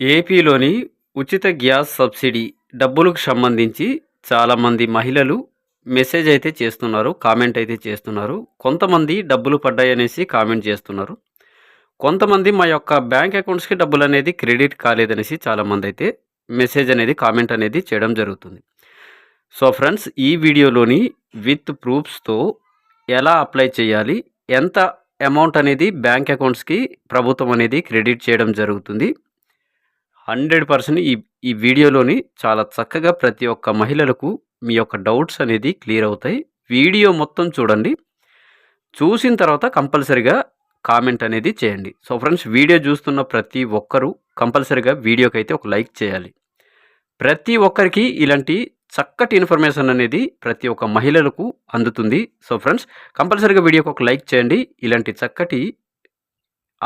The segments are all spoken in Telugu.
ఏపీలోని ఉచిత గ్యాస్ సబ్సిడీ డబ్బులకు సంబంధించి చాలామంది మహిళలు మెసేజ్ అయితే చేస్తున్నారు కామెంట్ అయితే చేస్తున్నారు. కొంతమంది డబ్బులు పడ్డాయనేసి కామెంట్ చేస్తున్నారు. కొంతమంది మా యొక్క బ్యాంక్ అకౌంట్స్కి డబ్బులు అనేది క్రెడిట్ కాలేదనేసి చాలామంది అయితే మెసేజ్ అనేది కామెంట్ అనేది చేయడం జరుగుతుంది. సో ఫ్రెండ్స్ ఈ వీడియోలోని విత్ ప్రూఫ్స్తో ఎలా అప్లై చేయాలి ఎంత అమౌంట్ అనేది బ్యాంక్ అకౌంట్స్కి ప్రభుత్వం అనేది క్రెడిట్ చేయడం జరుగుతుంది. హండ్రెడ్ పర్సెంట్ ఈ ఈ వీడియోలోని చాలా చక్కగా ప్రతి ఒక్క మహిళలకు మీ యొక్క డౌట్స్ అనేది క్లియర్ అవుతాయి. వీడియో మొత్తం చూడండి. చూసిన తర్వాత కంపల్సరిగా కామెంట్ అనేది చేయండి. సో ఫ్రెండ్స్ వీడియో చూస్తున్న ప్రతి ఒక్కరూ కంపల్సరిగా వీడియోకి అయితే ఒక లైక్ చేయాలి. ప్రతి ఒక్కరికి ఇలాంటి చక్కటి ఇన్ఫర్మేషన్ అనేది ప్రతి ఒక్క మహిళలకు అందుతుంది. సో ఫ్రెండ్స్ కంపల్సరిగా వీడియోకి ఒక లైక్ చేయండి. ఇలాంటి చక్కటి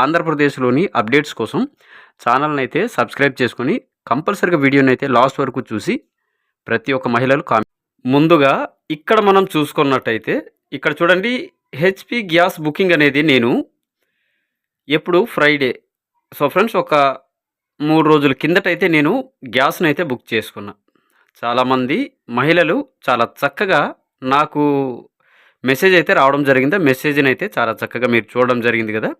ఆంధ్రప్రదేశ్లోని అప్డేట్స్ కోసం ఛానల్ని అయితే సబ్స్క్రైబ్ చేసుకొని కంపల్సరిగా వీడియోని అయితే లాస్ట్ వరకు చూసి ప్రతి ఒక్క మహిళలు కామెంట్ ముందుగా ఇక్కడ మనం చూసుకున్నట్టయితే ఇక్కడ చూడండి హెచ్పి గ్యాస్ బుకింగ్ అనేది నేను ఎప్పుడు ఫ్రైడే సో ఫ్రెండ్స్ ఒక మూడు రోజుల కిందటైతే నేను గ్యాస్ని అయితే బుక్ చేసుకున్నా. చాలామంది మహిళలు చాలా చక్కగా నాకు మెసేజ్ అయితే రావడం జరిగింది. మెసేజ్ని అయితే చాలా చక్కగా మీరు చూడడం జరిగింది కదా.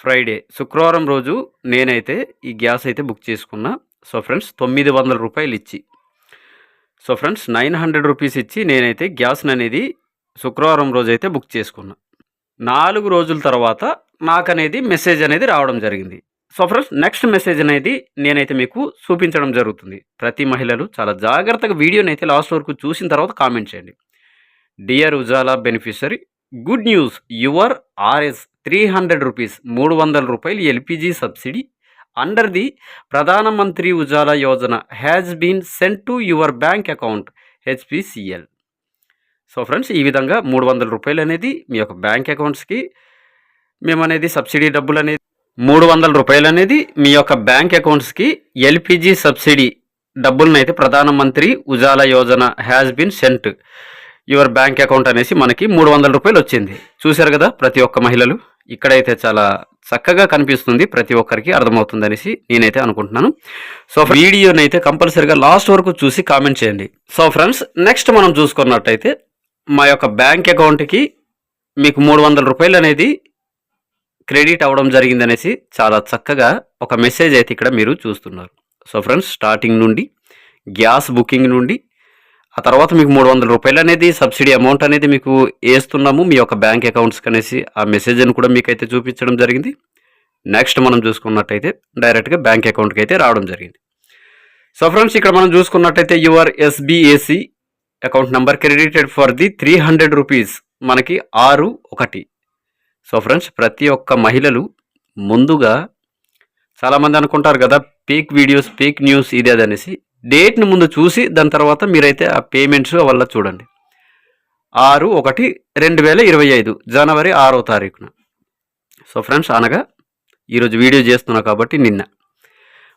ఫ్రైడే. శుక్రవారం రోజు నేనైతే ఈ గ్యాస్ అయితే బుక్ చేసుకున్నా. సో ఫ్రెండ్స్ తొమ్మిది వందల రూపాయలు ఇచ్చి. So friends nine hundred rupees ఇచ్చి నేనైతే గ్యాస్ని అనేది శుక్రవారం రోజు అయితే బుక్ చేసుకున్నా. నాలుగు రోజుల తర్వాత నాకు అనేది మెసేజ్ అనేది రావడం జరిగింది. సో ఫ్రెండ్స్ నెక్స్ట్ మెసేజ్ అనేది నేనైతే మీకు చూపించడం జరుగుతుంది. ప్రతి మహిళలు చాలా జాగ్రత్తగా వీడియోని అయితే లాస్ట్ వరకు చూసిన తర్వాత కామెంట్ చేయండి. Dear Ujjwala beneficiary good news your RS three hundred rupees మూడు వందల రూపాయలు LPG subsidy. Under the Pradhan Mantri Ujjwala Yojana has been sent to your bank account HPCL so friends ఈ విధంగా మూడు వందల రూపాయలు అనేది మీ యొక్క బ్యాంక్ అకౌంట్స్కి మేము అనేది సబ్సిడీ డబ్బులు అనేది మూడు వందల రూపాయలు అనేది మీ యొక్క బ్యాంక్ అకౌంట్స్కి ఎల్పిజి సబ్సిడీ డబ్బులను అయితే Pradhan Mantri Ujjwala Yojana has been sent your bank account అనేసి మనకి మూడు వందల రూపాయలు వచ్చింది. చూశారు కదా ప్రతి ఒక్క మహిళలు? ఇక్కడైతే చాలా చక్కగా కనిపిస్తుంది ప్రతి ఒక్కరికి అర్థమవుతుంది అనేసి నేనైతే అనుకుంటున్నాను. సో వీడియోని అయితే కంపల్సరీగా లాస్ట్ వరకు చూసి కామెంట్ చేయండి. సో ఫ్రెండ్స్ నెక్స్ట్ మనం చూసుకున్నట్టయితే మా యొక్క బ్యాంక్ అకౌంట్కి మీకు మూడు వందల రూపాయలు అనేది క్రెడిట్ అవ్వడం జరిగిందనేసి చాలా చక్కగా ఒక మెసేజ్ అయితే ఇక్కడ మీరు చూస్తున్నారు. సో ఫ్రెండ్స్ స్టార్టింగ్ నుండి గ్యాస్ బుకింగ్ నుండి ఆ తర్వాత మీకు మూడు వందల రూపాయలు అనేది సబ్సిడీ అమౌంట్ అనేది మీకు వేస్తున్నాము మీ యొక్క బ్యాంక్ అకౌంట్స్కి అనేసి ఆ మెసేజ్ని కూడా మీకు అయితే చూపించడం జరిగింది. నెక్స్ట్ మనం చూసుకున్నట్టయితే డైరెక్ట్గా బ్యాంక్ అకౌంట్కి అయితే రావడం జరిగింది. సో ఫ్రెండ్స్ ఇక్కడ మనం చూసుకున్నట్టయితే your SBAC account number credited for the three hundred rupees మనకి ఆరు ఒకటి. సో ఫ్రెండ్స్ ప్రతి ఒక్క మహిళలు ముందుగా చాలామంది అనుకుంటారు కదా పేక్ వీడియోస్ పేక్ న్యూస్ ఇదే అది అనేసి డేట్ని ముందు చూసి దాని తర్వాత మీరైతే ఆ పేమెంట్స్ వల్ల చూడండి. ఆరు ఒకటి రెండు వేల ఇరవై ఐదు జనవరి ఆరో తారీఖున. సో ఫ్రెండ్స్ అనగా ఈరోజు వీడియో చేస్తున్నా కాబట్టి నిన్న.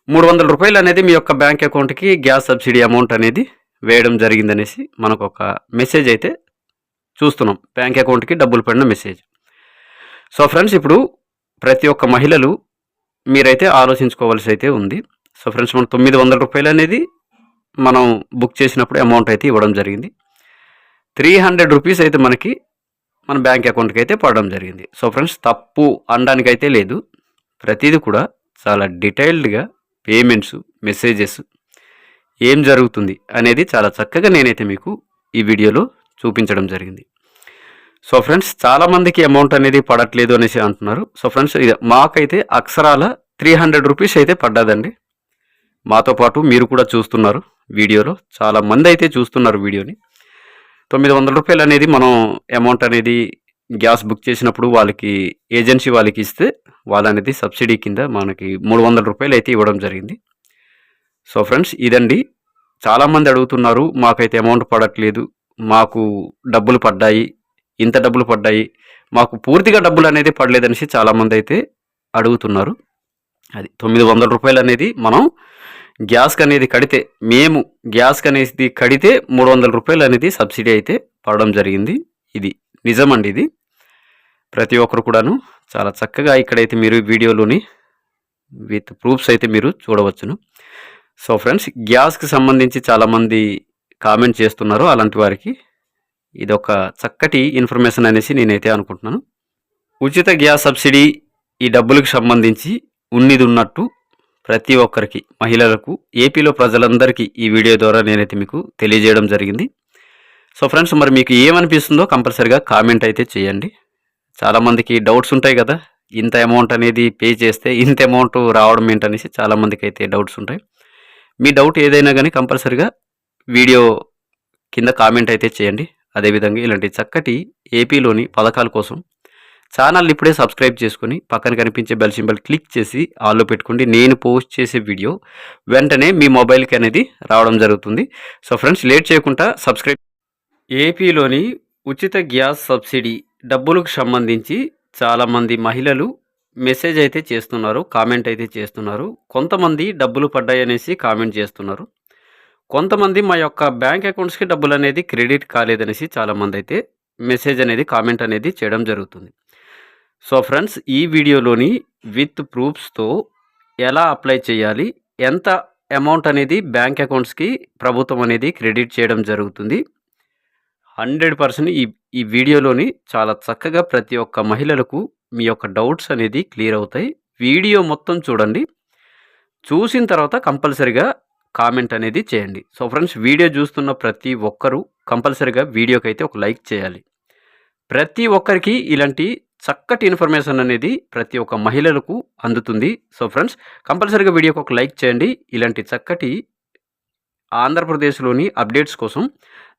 మూడు వందల రూపాయలు అనేది మీ యొక్క బ్యాంక్ అకౌంట్కి గ్యాస్ సబ్సిడీ అమౌంట్ అనేది వేయడం జరిగిందనేసి మనకు ఒక మెసేజ్ అయితే చూస్తున్నాం. బ్యాంక్ అకౌంట్కి డబ్బులు పడిన మెసేజ్. సో ఫ్రెండ్స్ ఇప్పుడు ప్రతి ఒక్క మహిళలు మీరైతే ఆలోచించుకోవాల్సి అయితే ఉంది. సో ఫ్రెండ్స్ మన తొమ్మిది వందల రూపాయలు అనేది మనం బుక్ చేసినప్పుడు అమౌంట్ అయితే ఇవ్వడం జరిగింది. త్రీ హండ్రెడ్ రూపీస్ అయితే మనకి మన బ్యాంక్ అకౌంట్కి అయితే పడడం జరిగింది. సో ఫ్రెండ్స్ తప్పు అనడానికి అయితే లేదు. ప్రతిదీ కూడా చాలా డీటెయిల్డ్గా పేమెంట్స్ మెసేజెస్ ఏం జరుగుతుంది అనేది చాలా చక్కగా నేనైతే మీకు ఈ వీడియోలో చూపించడం జరిగింది. సో ఫ్రెండ్స్ చాలామందికి అమౌంట్ అనేది పడట్లేదు అనేసి అంటున్నారు. సో ఫ్రెండ్స్ ఇది మాకైతే అక్షరాల త్రీ హండ్రెడ్ రూపీస్ అయితే పడ్డదండి. మాతో పాటు మీరు కూడా చూస్తున్నారు. వీడియోలో. చాలా మంది అయితే చూస్తున్నారు వీడియోని. తొమ్మిది వందల రూపాయలు అనేది మనం అమౌంట్ అనేది గ్యాస్ బుక్ చేసినప్పుడు వాళ్ళకి ఏజెన్సీ వాళ్ళకి ఇస్తే వాళ్ళనేది సబ్సిడీ కింద మనకి మూడు వందల రూపాయలు అయితే ఇవ్వడం జరిగింది. సో ఫ్రెండ్స్ ఇదండి. చాలామంది అడుగుతున్నారు మాకైతే అమౌంట్ పడట్లేదు మాకు డబ్బులు పడ్డాయి ఇంత డబ్బులు పడ్డాయి మాకు పూర్తిగా డబ్బులు అనేది పడలేదనేసి చాలామంది అయితే అడుగుతున్నారు. అది తొమ్మిది వందల రూపాయలు అనేది మనం గ్యాస్కి అనేది కడితే మేము గ్యాస్కి అనేది కడితే మూడు వందల రూపాయలు అనేది సబ్సిడీ అయితే పడడం జరిగింది. ఇది నిజమండి ఇది. ప్రతి ఒక్కరు కూడాను చాలా చక్కగా ఇక్కడైతే మీరు వీడియోలోని విత్ ప్రూఫ్స్ అయితే మీరు చూడవచ్చును. సో ఫ్రెండ్స్ గ్యాస్కి సంబంధించి చాలామంది కామెంట్ చేస్తున్నారు అలాంటి వారికి. ఇది ఒక చక్కటి ఇన్ఫర్మేషన్ అనేసి నేనైతే అనుకుంటున్నాను. ఉచిత గ్యాస్ సబ్సిడీ ఈ డబ్బులకు సంబంధించి ఉన్నది ఉన్నట్టు ప్రతి ఒక్కరికి మహిళలకు ఏపీలో ప్రజలందరికీ ఈ వీడియో ద్వారా నేనైతే మీకు తెలియజేయడం జరిగింది. సో ఫ్రెండ్స్ మరి మీకు ఏమనిపిస్తుందో కంపల్సరిగా కామెంట్ అయితే చేయండి. చాలామందికి డౌట్స్ ఉంటాయి కదా ఇంత అమౌంట్ అనేది పే చేస్తే ఇంత అమౌంట్ రావడం ఏంటనేసి చాలామందికి అయితే డౌట్స్ ఉంటాయి. మీ డౌట్ ఏదైనా కానీ కంపల్సరిగా వీడియో కింద కామెంట్ అయితే చేయండి. అదేవిధంగా ఇలాంటి చక్కటి ఏపీలోని పథకాల కోసం ఛానల్ ఇప్పుడే సబ్స్క్రైబ్ చేసుకుని పక్కన కనిపించే బెల్ సింబల్ క్లిక్ చేసి ఆల్లో పెట్టుకోండి. నేను పోస్ట్ చేసే వీడియో వెంటనే మీ మొబైల్కి అనేది రావడం జరుగుతుంది. సో ఫ్రెండ్స్ లేట్ చేయకుండా సబ్స్క్రైబ్ ఏపీలోని ఉచిత గ్యాస్ సబ్సిడీ డబ్బులకు సంబంధించి చాలామంది మహిళలు మెసేజ్ అయితే చేస్తున్నారు కామెంట్ అయితే చేస్తున్నారు. కొంతమంది డబ్బులు పడ్డాయనేసి కామెంట్ చేస్తున్నారు. కొంతమంది మా యొక్క బ్యాంక్ అకౌంట్స్కి డబ్బులు అనేది క్రెడిట్ కాలేదనేసి చాలామంది అయితే మెసేజ్ అనేది కామెంట్ అనేది చేయడం జరుగుతుంది. సో ఫ్రెండ్స్ ఈ వీడియోలోని విత్ ప్రూఫ్స్తో ఎలా అప్లై చేయాలి ఎంత అమౌంట్ అనేది బ్యాంక్ అకౌంట్స్కి ప్రభుత్వం అనేది క్రెడిట్ చేయడం జరుగుతుంది. హండ్రెడ్ పర్సెంట్ ఈ ఈ వీడియోలోని చాలా చక్కగా ప్రతి ఒక్క మహిళలకు మీ యొక్క డౌట్స్ అనేది క్లియర్ అవుతాయి. వీడియో మొత్తం చూడండి. చూసిన తర్వాత కంపల్సరిగా కామెంట్ అనేది చేయండి. సో ఫ్రెండ్స్ వీడియో చూస్తున్న ప్రతి ఒక్కరూ కంపల్సరిగా వీడియోకి అయితే ఒక లైక్ చేయాలి. ప్రతి ఒక్కరికి ఇలాంటి చక్కటి ఇన్ఫర్మేషన్ అనేది ప్రతి ఒక్క మహిళలకు అందుతుంది. సో ఫ్రెండ్స్ కంపల్సరీగా వీడియోకి ఒక లైక్ చేయండి. ఇలాంటి చక్కటి ఆంధ్రప్రదేశ్లోని అప్డేట్స్ కోసం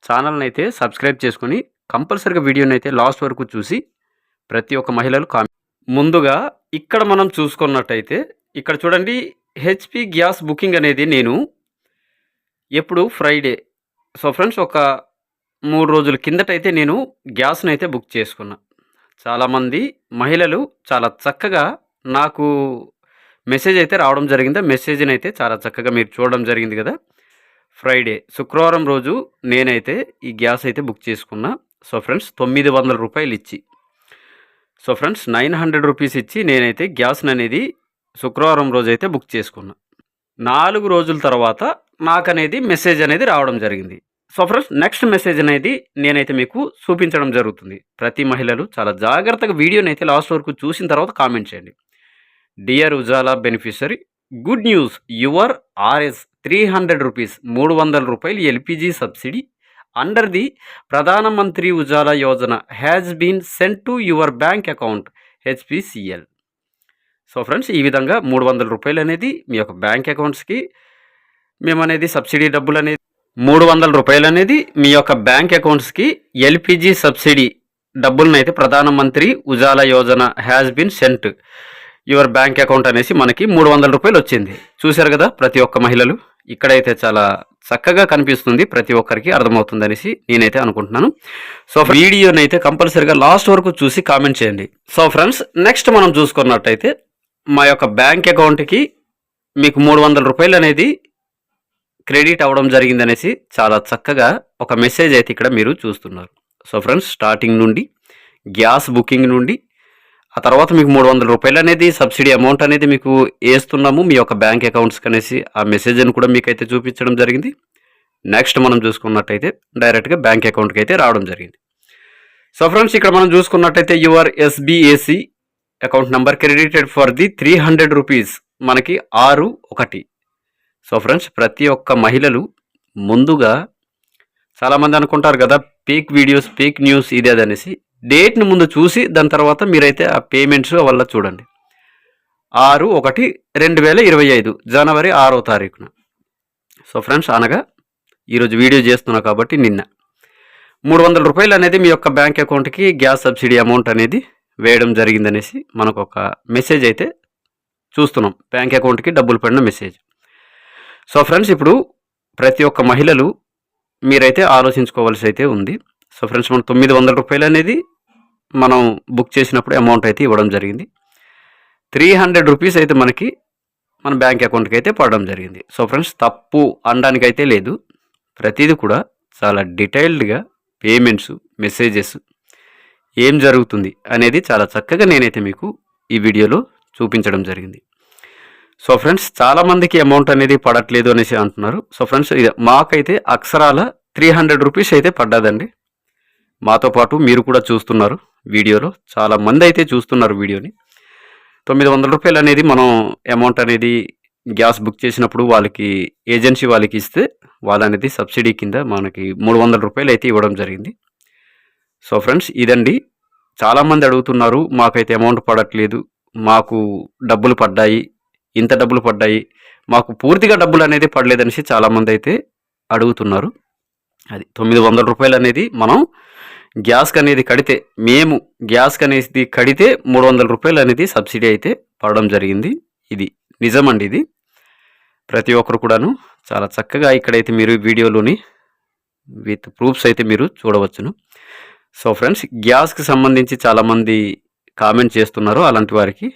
ఛానల్ని అయితే సబ్స్క్రైబ్ చేసుకొని కంపల్సరీగా వీడియోని అయితే లాస్ట్ వరకు చూసి ప్రతి ఒక్క మహిళలు కామెంట్ ముందుగా ఇక్కడ మనం చూసుకున్నట్టయితే ఇక్కడ చూడండి హెచ్పి గ్యాస్ బుకింగ్ అనేది నేను ఎప్పుడు ఫ్రైడే. సో ఫ్రెండ్స్ ఒక మూడు రోజుల కిందటైతే నేను గ్యాస్ని అయితే బుక్ చేసుకున్నా. చాలామంది మహిళలు చాలా చక్కగా నాకు మెసేజ్ అయితే రావడం జరిగింది. మెసేజ్ని అయితే చాలా చక్కగా మీరు చూడడం జరిగింది కదా. ఫ్రైడే శుక్రవారం రోజు నేనైతే ఈ గ్యాస్ అయితే బుక్ చేసుకున్నా. సో ఫ్రెండ్స్ తొమ్మిది వందల రూపాయలు ఇచ్చి. So friends nine hundred rupees ఇచ్చి నేనైతే గ్యాస్ని అనేది శుక్రవారం రోజు అయితే బుక్ చేసుకున్నా. నాలుగు రోజుల తర్వాత నాకు అనేది మెసేజ్ అనేది రావడం జరిగింది. సో ఫ్రెండ్స్ నెక్స్ట్ మెసేజ్ అనేది నేనైతే మీకు చూపించడం జరుగుతుంది. ప్రతి మహిళలు చాలా జాగ్రత్తగా వీడియోని అయితే లాస్ట్ వరకు చూసిన తర్వాత కామెంట్ చేయండి. Dear Ujjwala beneficiary good news your RS three hundred rupees మూడు వందల రూపాయలు LPG subsidy under the Pradhan Mantri Ujjwala Yojana has been sent to your bank account HPCL so friends ఈ విధంగా మూడు వందల రూపాయలు అనేది మీ యొక్క బ్యాంక్ అకౌంట్స్కి మేము అనేది సబ్సిడీ డబ్బులు అనేది మూడు వందల రూపాయలు అనేది మీ యొక్క బ్యాంక్ అకౌంట్స్కి ఎల్పిజి సబ్సిడీ డబ్బులను అయితే Pradhan Mantri Ujjwala Yojana has been sent your bank account అనేసి మనకి మూడు వందల రూపాయలు వచ్చింది చూశారు కదా ప్రతి ఒక్క మహిళలు? ఇక్కడైతే చాలా చక్కగా కనిపిస్తుంది ప్రతి ఒక్కరికి అర్థమవుతుంది అనేసి నేనైతే అనుకుంటున్నాను. సో వీడియోని అయితే కంపల్సరీగా లాస్ట్ వరకు చూసి కామెంట్ చేయండి. సో ఫ్రెండ్స్ నెక్స్ట్ మనం చూసుకున్నట్టయితే మా యొక్క బ్యాంక్ అకౌంట్కి మీకు మూడు వందల రూపాయలు అనేది క్రెడిట్ అవ్వడం జరిగిందనేసి చాలా చక్కగా ఒక మెసేజ్ అయితే ఇక్కడ మీరు చూస్తున్నారు. సో ఫ్రెండ్స్ స్టార్టింగ్ నుండి గ్యాస్ బుకింగ్ నుండి ఆ తర్వాత మీకు మూడు వందల రూపాయలు అనేది సబ్సిడీ అమౌంట్ అనేది మీకు వేస్తున్నాము. మీ యొక్క బ్యాంక్ అకౌంట్స్కి అనేసి ఆ మెసేజ్ని కూడా మీకు అయితే చూపించడం జరిగింది. నెక్స్ట్ మనం చూసుకున్నట్టయితే డైరెక్ట్గా బ్యాంక్ అకౌంట్కి అయితే రావడం జరిగింది. సో ఫ్రెండ్స్ ఇక్కడ మనం చూసుకున్నట్టయితే your SBAC account number credited for the three hundred rupees మనకి ఆరు ఒకటి. సో ఫ్రెండ్స్ ప్రతి ఒక్క మహిళలు ముందుగా చాలామంది అనుకుంటారు కదా పీక్ వీడియోస్ పీక్ న్యూస్ ఇదే అనేసి. డేట్ని ముందు చూసి దాని తర్వాత మీరైతే ఆ పేమెంట్స్ వల్ల చూడండి. ఆరు ఒకటి రెండు వేల ఇరవై ఐదు జనవరి ఆరో తారీఖున. సో ఫ్రెండ్స్ అనగా ఈరోజు వీడియో చేస్తున్నా కాబట్టి నిన్న. మూడు వందల రూపాయలు అనేది మీ యొక్క బ్యాంక్ అకౌంట్కి గ్యాస్ సబ్సిడీ అమౌంట్ అనేది వేయడం జరిగిందనేసి మనకు ఒక మెసేజ్ అయితే చూస్తున్నాం. బ్యాంక్ అకౌంట్కి డబ్బులు పడిన మెసేజ్ సో ఫ్రెండ్స్ ఇప్పుడు ప్రతి ఒక్క మహిళలు మీరైతే ఆలోచించుకోవాల్సి అయితే ఉంది. సో ఫ్రెండ్స్ మనం తొమ్మిది వందల రూపాయలు అనేది మనం బుక్ చేసినప్పుడు అమౌంట్ అయితే ఇవ్వడం జరిగింది. త్రీ హండ్రెడ్ రూపీస్ అయితే మనకి మన బ్యాంక్ అకౌంట్కి అయితే పడడం జరిగింది. సో ఫ్రెండ్స్ తప్పు అనడానికి అయితే లేదు. ప్రతిదీ కూడా చాలా డీటెయిల్డ్గా పేమెంట్స్ మెసేజెస్ ఏం జరుగుతుంది అనేది చాలా చక్కగా నేనైతే మీకు ఈ వీడియోలో చూపించడం జరిగింది. సో ఫ్రెండ్స్ చాలా మందికి అమౌంట్ అనేది పడట్లేదు అనేసి అంటున్నారు. సో ఫ్రెండ్స్ ఇది మాకైతే అక్షరాల త్రీ హండ్రెడ్ రూపీస్ అయితే పడ్డదండి. మాతో పాటు మీరు కూడా చూస్తున్నారు వీడియోలో. చాలా మంది అయితే చూస్తున్నారు వీడియోని. తొమ్మిది వందల రూపాయలు అనేది మనం అమౌంట్ అనేది గ్యాస్ బుక్ చేసినప్పుడు వాళ్ళకి ఏజెన్సీ వాళ్ళకి ఇస్తే వాళ్ళనేది సబ్సిడీ కింద మనకి మూడు వందల రూపాయలు అయితే ఇవ్వడం జరిగింది. సో ఫ్రెండ్స్ ఇదండి. చాలామంది అడుగుతున్నారు మాకైతే అమౌంట్ పడట్లేదు మాకు డబ్బులు పడ్డాయి ఇంత డబ్బులు పడ్డాయి. మాకు పూర్తిగా డబ్బులు అనేది పడలేదనేసి చాలామంది అయితే అడుగుతున్నారు. అది తొమ్మిది వందల రూపాయలు అనేది మనం గ్యాస్కి అనేది కడితే మేము గ్యాస్కి అనేది కడితే మూడు వందల రూపాయలు అనేది సబ్సిడీ అయితే పడడం జరిగింది. ఇది నిజమండి ఇది. ప్రతి ఒక్కరు కూడాను చాలా చక్కగా ఇక్కడైతే మీరు వీడియోలోని విత్ ప్రూఫ్స్ అయితే మీరు చూడవచ్చును. సో ఫ్రెండ్స్ గ్యాస్కి సంబంధించి చాలామంది కామెంట్ చేస్తున్నారు అలాంటి వారికి.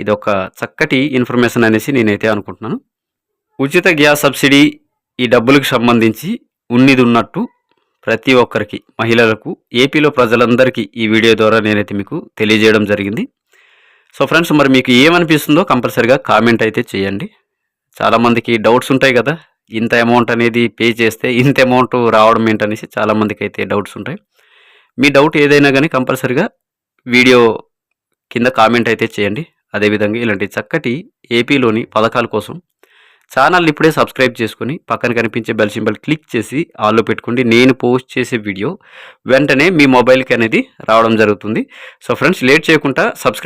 ఇది ఒక చక్కటి ఇన్ఫర్మేషన్ అనేసి నేనైతే అనుకుంటున్నాను. ఉచిత గ్యాస్ సబ్సిడీ ఈ డబ్బులకు సంబంధించి ఉన్నది ఉన్నట్టు ప్రతి ఒక్కరికి మహిళలకు ఏపీలో ప్రజలందరికీ ఈ వీడియో ద్వారా నేనైతే మీకు తెలియజేయడం జరిగింది. సో ఫ్రెండ్స్ మరి మీకు ఏమనిపిస్తుందో కంపల్సరిగా కామెంట్ అయితే చేయండి. చాలామందికి డౌట్స్ ఉంటాయి కదా ఇంత అమౌంట్ అనేది పే చేస్తే ఇంత అమౌంట్ రావడం ఏంటనేసి చాలామందికి అయితే డౌట్స్ ఉంటాయి. మీ డౌట్ ఏదైనా కానీ కంపల్సరిగా వీడియో కింద కామెంట్ అయితే చేయండి. అదేవిధంగా ఇలాంటి చక్కటి ఏపీలోని పథకాల కోసం ఛానల్ ఇప్పుడే సబ్స్క్రైబ్ చేసుకుని పక్కన కనిపించే బెల్ సింబల్ క్లిక్ చేసి ఆల్లో పెట్టుకోండి. నేను పోస్ట్ చేసే వీడియో వెంటనే మీ మొబైల్కి అనేది రావడం జరుగుతుంది. సో ఫ్రెండ్స్ లేట్ చేయకుండా సబ్స్క్రైబ్